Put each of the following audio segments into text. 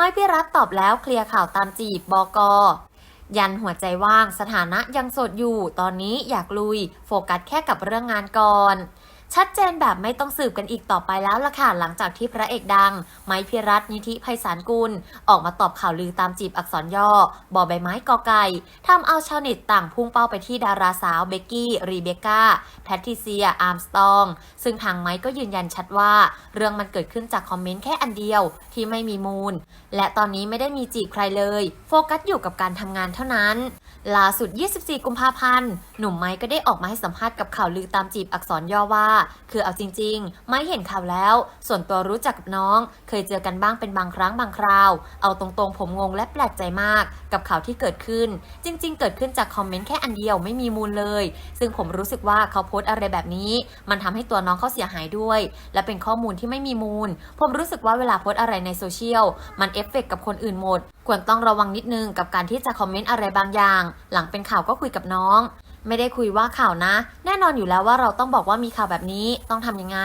ไม้พี่รัฐตอบแล้วเคลียร์ข่าวตามจีบบกยันหัวใจว่างสถานะยังโสดอยู่ ตอนนี้อยากลุย โฟกัสแค่กับเรื่องงานก่อน ชัดเจนแบบไม่ต้องสืบกันอีกต่อไปแล้วล่ะค่ะหลังจากที่พระเอกดัง ไม้พิรัตนิธิไพศาลกุล ออกมาตอบข่าวลือตามจีบอักษรย่อบอใบไม้กอไก่ทำเอาชาวเน็ตต่างพุ่งเป้าไปที่ดาราสาวเบกกี้ รีเบคก้า แพทริเซีย อาร์มสตอง ซึ่งทางไม้ก็ยืนยันชัดว่า เรื่องมันเกิดขึ้นจากคอมเมนต์แค่อันเดียวที่ไม่มีมูล และตอนนี้ไม่ได้มีจีบใครเลย โฟกัสอยู่กับการทำงานเท่านั้นล่าสุด 24 กุมภาพันธ์หนุ่มไม้ก็ได้ออกมาให้สัมภาษณ์กับข่าวลือตามจีบอักษรย่อว่าคือเอาจริง ๆ ไม่เห็นข่าวแล้ว ส่วนตัวรู้จักกับน้อง เคยเจอกันบ้างเป็นบางครั้งบางคราว เอาตรงๆ ผมงงและแปลกใจมากกับข่าวที่เกิดขึ้น จริง ๆ เกิดขึ้นจากคอมเมนต์แค่อันเดียวไม่มีมูลเลย ซึ่งผมรู้สึกว่าเขาโพสต์อะไรแบบนี้ มันทำให้ตัวน้องเขาเสียหายด้วย และเป็นข้อมูลที่ไม่มีมูล ผมรู้สึกว่าเวลาโพสต์อะไรในโซเชียลมันเอฟเฟกต์กับคนอื่นหมด ควรต้องระวังนิดนึงกับการที่จะคอมเมนต์อะไรบางอย่าง หลังเป็นข่าวก็คุยกับน้อง ไม่ได้คุยว่าข่าวนะ แน่นอนอยู่แล้วว่าเราต้องบอกว่ามีข่าวแบบนี้ต้องทำยังไง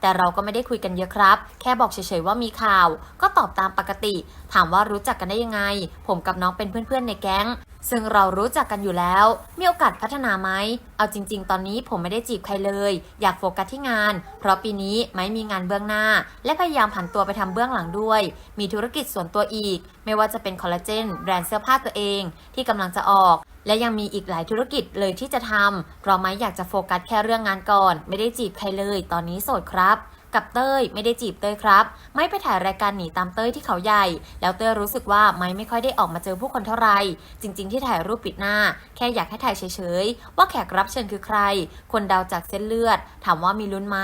แต่เราก็ไม่ได้คุยกันเยอะครับ แค่บอกเฉยๆว่ามีข่าว ก็ตอบตามปกติ ถามว่ารู้จักกันได้ยังไง ผมกับน้องเป็นเพื่อนๆในแก๊ง ซึ่งเรารู้จักกันอยู่แล้ว มีโอกาสพัฒนาไหมเอาจริง ๆ ตอนนี้ผมไม่ได้จีบใครเลย อยากโฟกัสที่งาน เพราะปีนี้ไม่มีงานเบื้องหน้า และพยายามผันตัวไปทำเบื้องหลังด้วย มีธุรกิจส่วนตัวอีก ไม่ว่าจะเป็นคอลลาเจนแบรนด์เสื้อผ้าตัวเอง ที่กำลังจะออก และยังมีอีกหลายธุรกิจเลยที่จะทำเพราะไม่อยากจะโฟกัสแค่เรื่องงานก่อน ไม่ได้จีบใครเลย ตอนนี้โสดครับกับเต้ยไม่ได้จีบเต้ยครับ ไม่ไปถ่ายรายการหนีตามเต้ยที่เขาใหญ่ แล้วเต้ยรู้สึกว่าไม่ไม่ค่อยได้ออกมาเจอผู้คนเท่าไหร่จริง ๆ ที่ถ่ายรูปปิดหน้า แค่อยากให้ถ่ายเฉยๆ ว่าแขกรับเชิญคือใคร คนเดาจากเส้นเลือด ถามว่ามีลุ้นไหม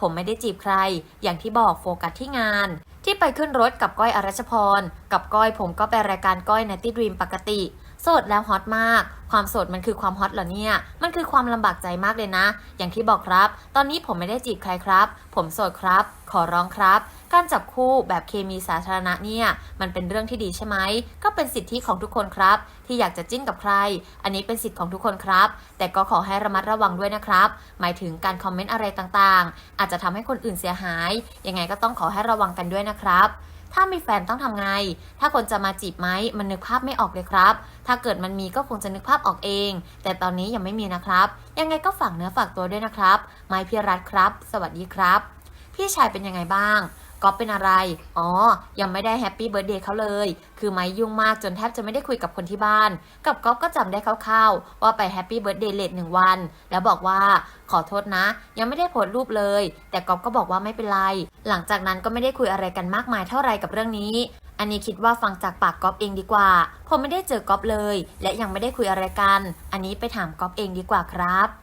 ผมไม่ได้จีบใคร อย่างที่บอกโฟกัสที่งานที่ไปขึ้นรถกับก้อยอรัชพร กับก้อยผมก็ไปรายการก้อยในตี้ดรีมปกติ โสดแล้วฮอตมาก ความโสดมันคือความฮอตเหรอเนี่ย มันคือความลำบากใจมากเลยนะ อย่างที่บอกครับ ตอนนี้ผมไม่ได้จีบใครครับ ผมโสดครับ ขอร้องครับ การจับคู่แบบเคมีสาธารณะเนี่ย มันเป็นเรื่องที่ดีใช่ไหม ก็เป็นสิทธิของทุกคนครับ ที่อยากจะจิ้นกับใคร อันนี้เป็นสิทธิของทุกคนครับ แต่ก็ขอให้ระมัดระวังด้วยนะครับ หมายถึงการคอมเมนต์อะไรต่างๆ อาจจะทำให้คนอื่นเสียหาย ยังไงก็ต้องขอให้ระวังกันด้วยนะครับ ถ้ามีแฟนต้องทำไง ถ้าคนจะมาจีบไหมมันนึกภาพไม่ออกเลยครับ ถ้าเกิดมันมีก็คงจะนึกภาพออกเอง แต่ตอนนี้ยังไม่มีนะครับ ยังไงก็ฝากเนื้อฝากตัวด้วยนะครับ ไม้พิรัตครับ สวัสดีครับ พี่ชายเป็นยังไงบ้าง ก๊อฟเป็นอะไร อ๋อ ยังไม่ได้แฮปปี้เบิร์ดเดย์เขาเลย คือไม้ยุ่งมากจนแทบจะไม่ได้คุยกับคนที่บ้าน กับก๊อฟก็จำได้คร่าวๆ ว่าไปแฮปปี้เบิร์ดเดย์เลทหนึ่งวัน แล้วบอกว่าขอโทษนะ ยังไม่ได้โพสต์รูปเลย แต่ก๊อฟก็บอกว่าไม่เป็นไร หลังจากนั้นก็ไม่ได้คุยอะไรกันมากมายเท่าไรกับเรื่องนี้อันนี้คิดว่าฟังจากปากก๊อฟเองดีกว่า ผมไม่ได้เจอก๊อฟเลย และยังไม่ได้คุยอะไรกัน อันนี้ไปถามก๊อฟเองดีกว่าครับ